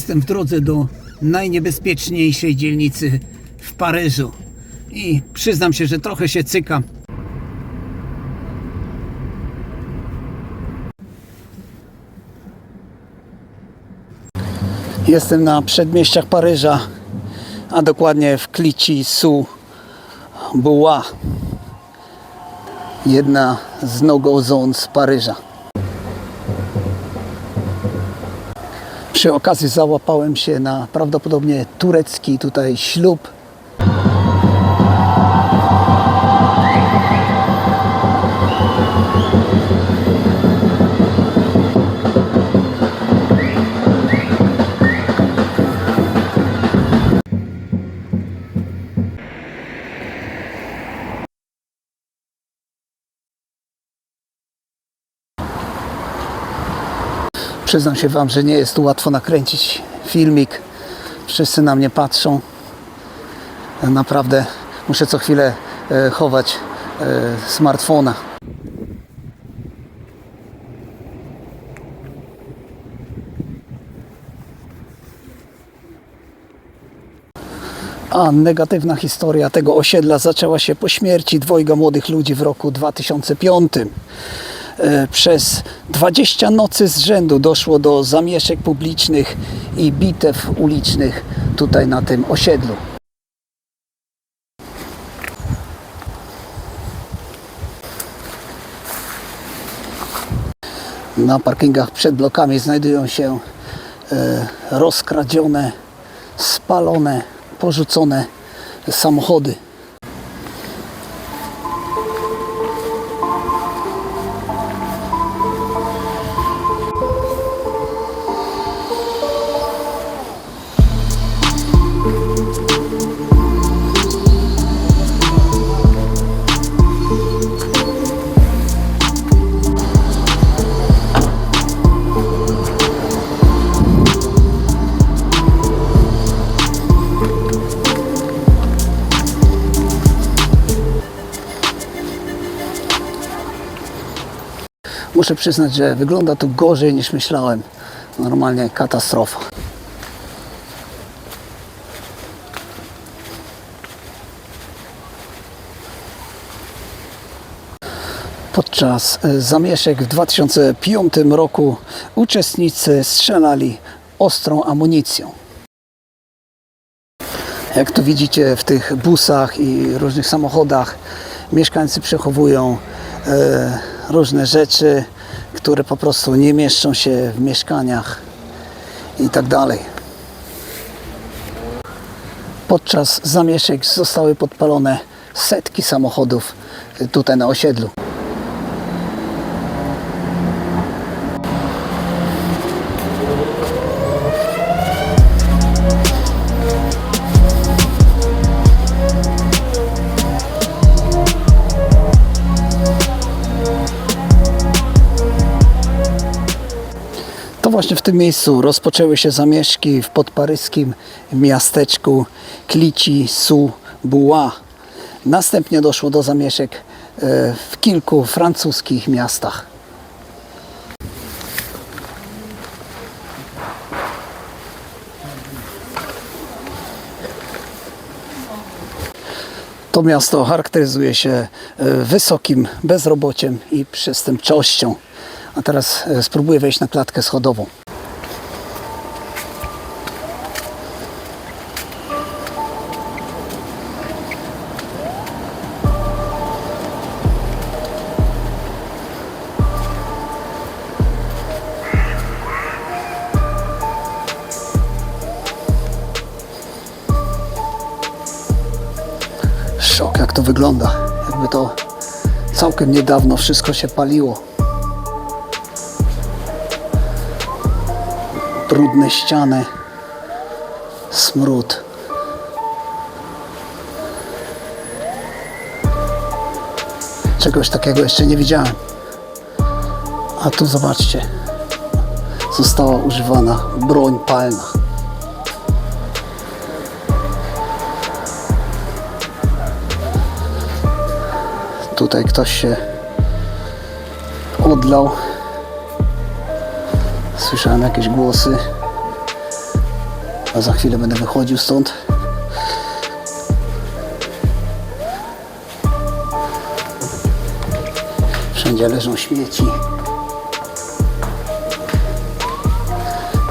Jestem w drodze do najniebezpieczniejszej dzielnicy w Paryżu i przyznam się, że trochę się cykam. Jestem na przedmieściach Paryża, a dokładnie w Clichy sous Bois. Jedna z no-go zone z Paryża. Przy okazji załapałem się na prawdopodobnie turecki tutaj ślub. Przyznam się Wam, że nie jest tu łatwo nakręcić filmik. Wszyscy na mnie patrzą. Naprawdę muszę co chwilę e, chować e, smartfona. A negatywna historia tego osiedla zaczęła się po śmierci dwojga młodych ludzi w roku 2005. E, Przez 20 nocy z rzędu doszło do zamieszek publicznych i bitew ulicznych tutaj na tym osiedlu. Na parkingach przed blokami znajdują się e, rozkradzione, spalone, porzucone samochody. Muszę przyznać, że wygląda tu gorzej niż myślałem. Normalnie katastrofa. Podczas e, zamieszek w 2005 roku uczestnicy strzelali ostrą amunicją. Jak tu widzicie w tych busach i różnych samochodach mieszkańcy przechowują e, różne rzeczy, które po prostu nie mieszczą się w mieszkaniach i tak dalej. Podczas zamieszek zostały podpalone setki samochodów tutaj na osiedlu. W tym miejscu rozpoczęły się zamieszki w podparyskim miasteczku Clichy sous Bois. Następnie doszło do zamieszek e, w kilku francuskich miastach. To miasto charakteryzuje się e, wysokim bezrobociem i przestępczością. A teraz e, spróbuję wejść na klatkę schodową. Jak to wygląda. Jakby to całkiem niedawno wszystko się paliło. brudne ściany, smród. Czegoś takiego jeszcze nie widziałem. A tu zobaczcie, została używana broń palna. Tutaj ktoś się odlał. Słyszałem jakieś głosy. A za chwilę będę wychodził stąd. Wszędzie leżą śmieci.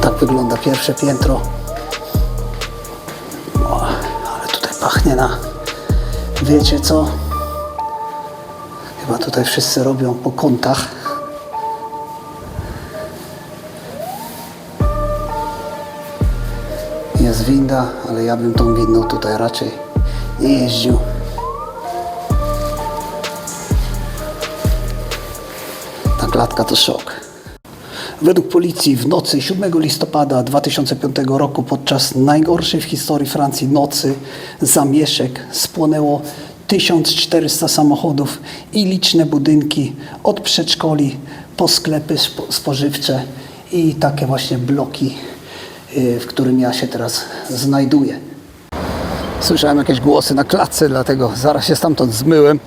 Tak wygląda pierwsze piętro. O, ale tutaj pachnie na. Wiecie co? Chyba tutaj wszyscy robią po kątach. Jest winda, ale ja bym tą windą tutaj raczej nie jeździł. Ta klatka to szok. Według policji w nocy 7 listopada 2005 roku podczas najgorszej w historii Francji nocy zamieszek spłonęło 1400 samochodów i liczne budynki od przedszkoli po sklepy spo- spożywcze i takie właśnie bloki, y, w którym ja się teraz znajduję. Słyszałem jakieś głosy na klatce, dlatego zaraz się stamtąd zmyłem,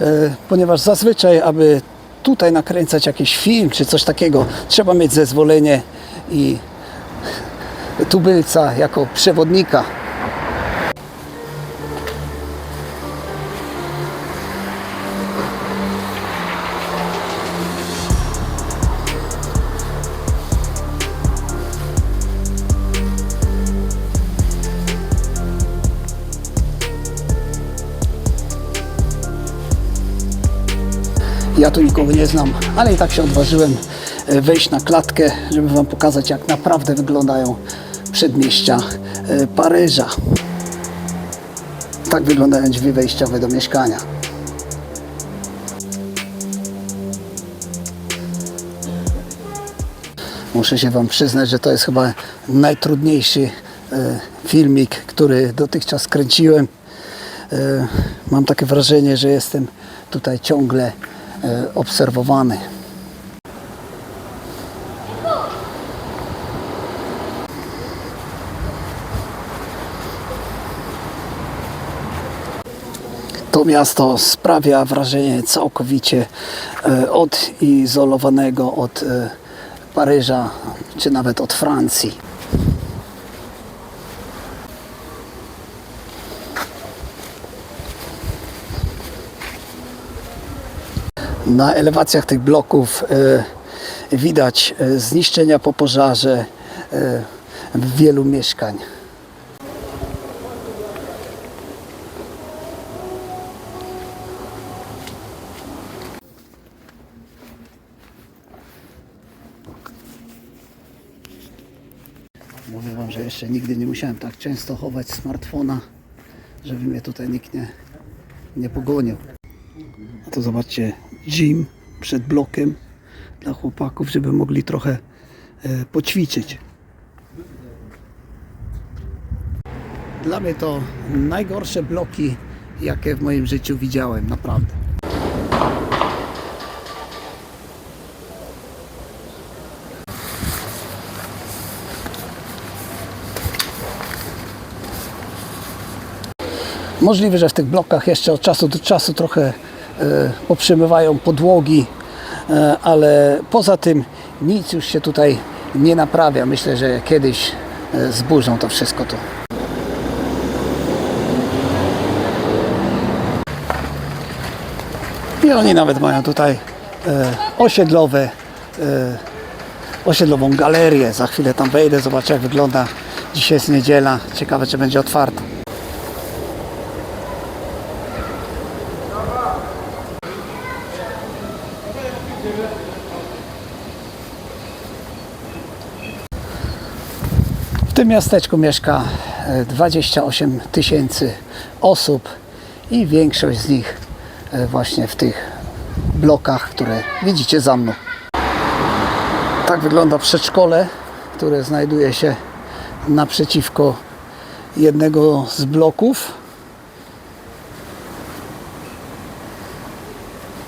e, ponieważ zazwyczaj, aby tutaj nakręcać jakiś film czy coś takiego, trzeba mieć zezwolenie i tubylca jako przewodnika. Ja tu nikogo nie znam, ale i tak się odważyłem e, wejść na klatkę, żeby Wam pokazać, jak naprawdę wyglądają przedmieścia e, Paryża. Tak wyglądają drzwi wejściowe do mieszkania. Muszę się Wam przyznać, że to jest chyba najtrudniejszy e, filmik, który dotychczas kręciłem. Mam takie wrażenie, że jestem tutaj ciągle obserwowany. To miasto sprawia wrażenie całkowicie e, odizolowanego od e, Paryża, czy nawet od Francji. Na elewacjach tych bloków e, widać e, zniszczenia po pożarze e, wielu mieszkań. Mówię Wam, że jeszcze nigdy nie musiałem tak często chować smartfona, żeby mnie tutaj nikt nie, nie pogonił. To zobaczcie, gym przed blokiem dla chłopaków, żeby mogli trochę e, poćwiczyć. Dla mnie to najgorsze bloki, jakie w moim życiu widziałem, naprawdę. Możliwe, że w tych blokach jeszcze od czasu do czasu trochę e, poprzemywają podłogi, e, ale poza tym nic już się tutaj nie naprawia. Myślę, że kiedyś e, zburzą to wszystko tu. I oni nawet mają tutaj e, osiedlowe, e, osiedlową galerię. Za chwilę tam wejdę, zobaczę jak wygląda. Dzisiaj jest niedziela. Ciekawe, czy będzie otwarta. Tym miasteczku mieszka e, 28 tysięcy osób i większość z nich e, właśnie w tych blokach, które widzicie za mną. Tak wygląda przedszkole, które znajduje się naprzeciwko jednego z bloków.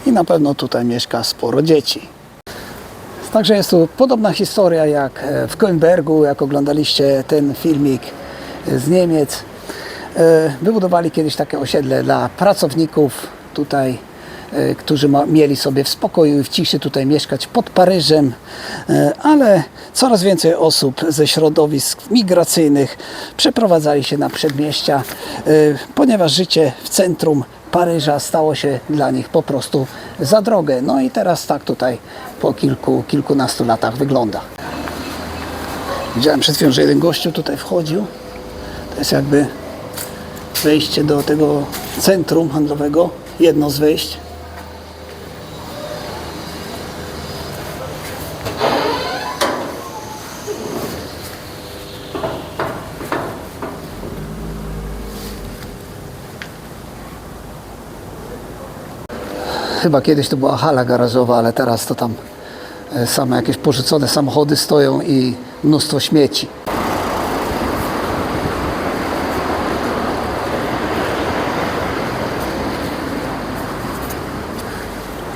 I na pewno tutaj mieszka sporo dzieci. Także jest tu podobna historia jak e, w Koenbergu, jak oglądaliście ten filmik z Niemiec. E, Wybudowali kiedyś takie osiedle dla pracowników tutaj e, którzy mieli sobie w spokoju i w ciszy tutaj mieszkać pod Paryżem, ale coraz więcej osób ze środowisk migracyjnych przeprowadzali się na przedmieścia, ponieważ życie w centrum Paryża stało się dla nich po prostu za drogie. No i teraz tak tutaj po kilku, kilkunastu latach wygląda. Widziałem przed chwilą, że jeden gościu tutaj wchodził. To jest jakby wejście do tego centrum handlowego, jedno z wejść. Chyba kiedyś to była hala garażowa, ale teraz to tam e, same jakieś porzucone samochody stoją i mnóstwo śmieci.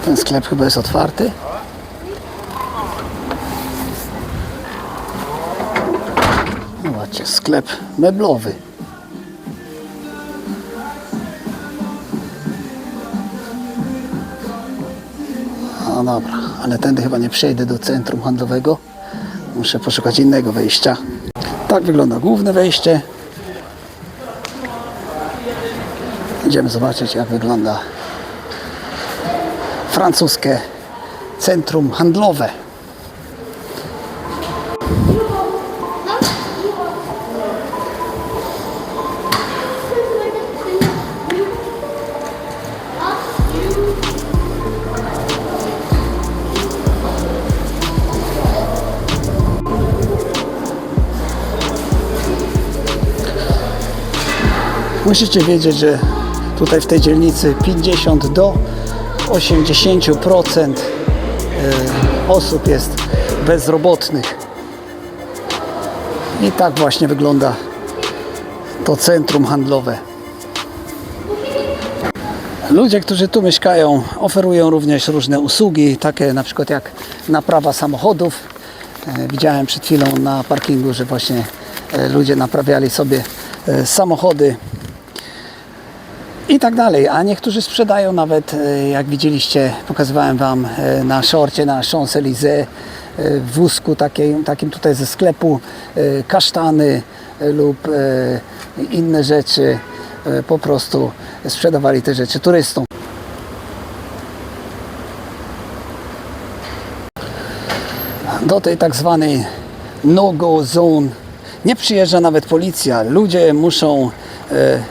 Ten sklep chyba jest otwarty. Zobaczcie, sklep meblowy. No dobra, ale tędy chyba nie przejdę do centrum handlowego. Muszę poszukać innego wejścia. Tak wygląda główne wejście. Idziemy zobaczyć, jak wygląda francuskie centrum handlowe. Musicie wiedzieć, że tutaj w tej dzielnicy 50 do 80% e, osób jest bezrobotnych. I tak właśnie wygląda to centrum handlowe. Ludzie, którzy tu mieszkają, oferują również różne usługi, takie na przykład jak naprawa samochodów. E, Widziałem przed chwilą na parkingu, że właśnie e, ludzie naprawiali sobie samochody i tak dalej. A niektórzy sprzedają nawet, e, jak widzieliście, pokazywałem Wam e, na szorcie, na Champs-Élysées, e, w wózku takim, takim tutaj ze sklepu, kasztany lub inne rzeczy. Po prostu sprzedawali te rzeczy turystom. Do tej tak zwanej no-go zone nie przyjeżdża nawet policja. Ludzie muszą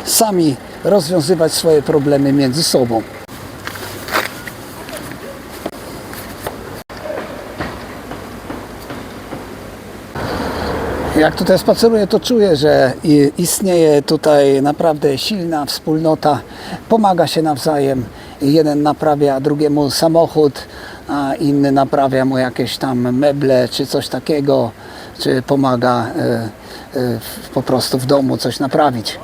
sami rozwiązywać swoje problemy między sobą. Jak tutaj spaceruję, to czuję, że istnieje tutaj naprawdę silna wspólnota. Pomaga się nawzajem. Jeden naprawia drugiemu samochód, a inny naprawia mu jakieś tam meble czy coś takiego, czy pomaga e, e, po prostu w domu coś naprawić.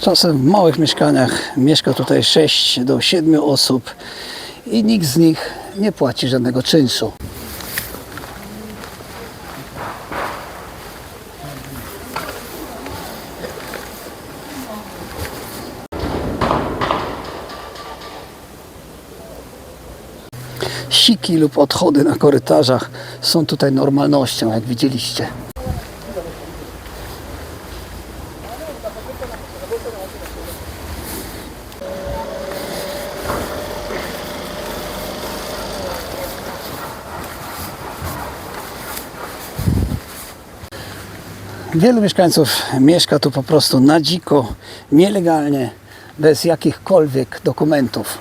Czasem w małych mieszkaniach mieszka tutaj 6 do 7 osób i nikt z nich nie płaci żadnego czynszu. Siki lub odchody na korytarzach są tutaj normalnością, jak widzieliście. Wielu mieszkańców mieszka tu po prostu na dziko, nielegalnie, bez jakichkolwiek dokumentów.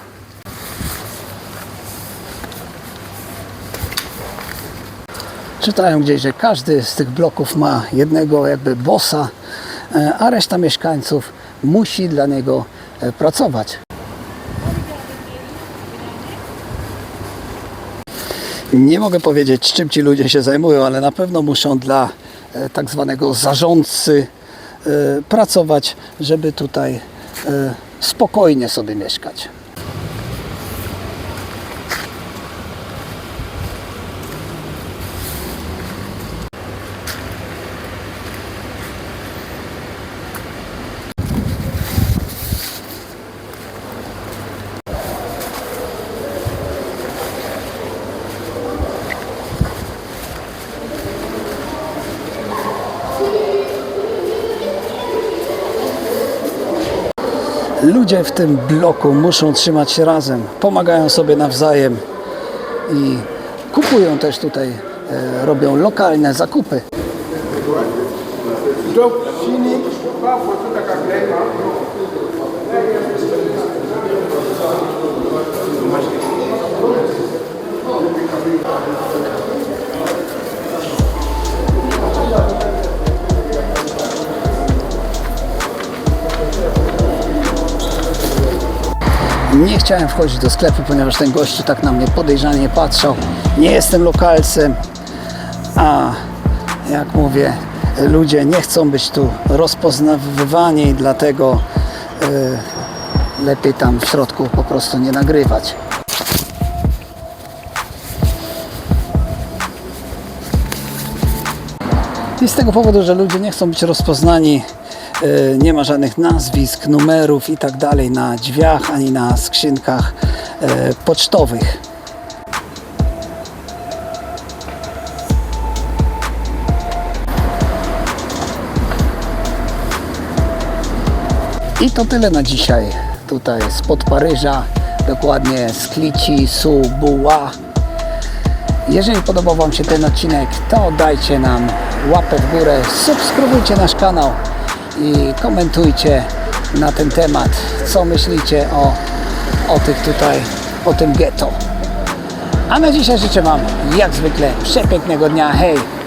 Czytałem gdzieś, że każdy z tych bloków ma jednego jakby bossa, e, a reszta mieszkańców musi dla niego e, pracować. Nie mogę powiedzieć, czym ci ludzie się zajmują, ale na pewno muszą dla tak zwanego zarządcy e, pracować, żeby tutaj e, spokojnie sobie mieszkać. Ludzie w tym bloku muszą trzymać się razem, pomagają sobie nawzajem i kupują też tutaj, e, robią lokalne zakupy. Donc, fini, Nie chciałem wchodzić do sklepu, ponieważ ten gościu tak na mnie podejrzanie patrzał. Nie jestem lokalcem, a jak mówię, ludzie nie chcą być tu rozpoznawywani dlatego e, lepiej tam w środku po prostu nie nagrywać. I z tego powodu, że ludzie nie chcą być rozpoznani, nie ma żadnych nazwisk, numerów i tak dalej na drzwiach ani na skrzynkach e, pocztowych. I to tyle na dzisiaj. Tutaj spod Paryża, dokładnie z Klici, Su, Buła. Jeżeli podobał Wam się ten odcinek, to dajcie nam łapę w górę, subskrybujcie nasz kanał i komentujcie na ten temat, co myślicie o, o tych tutaj, o tym getto. A na dzisiaj życzę Wam jak zwykle przepięknego dnia. Hej!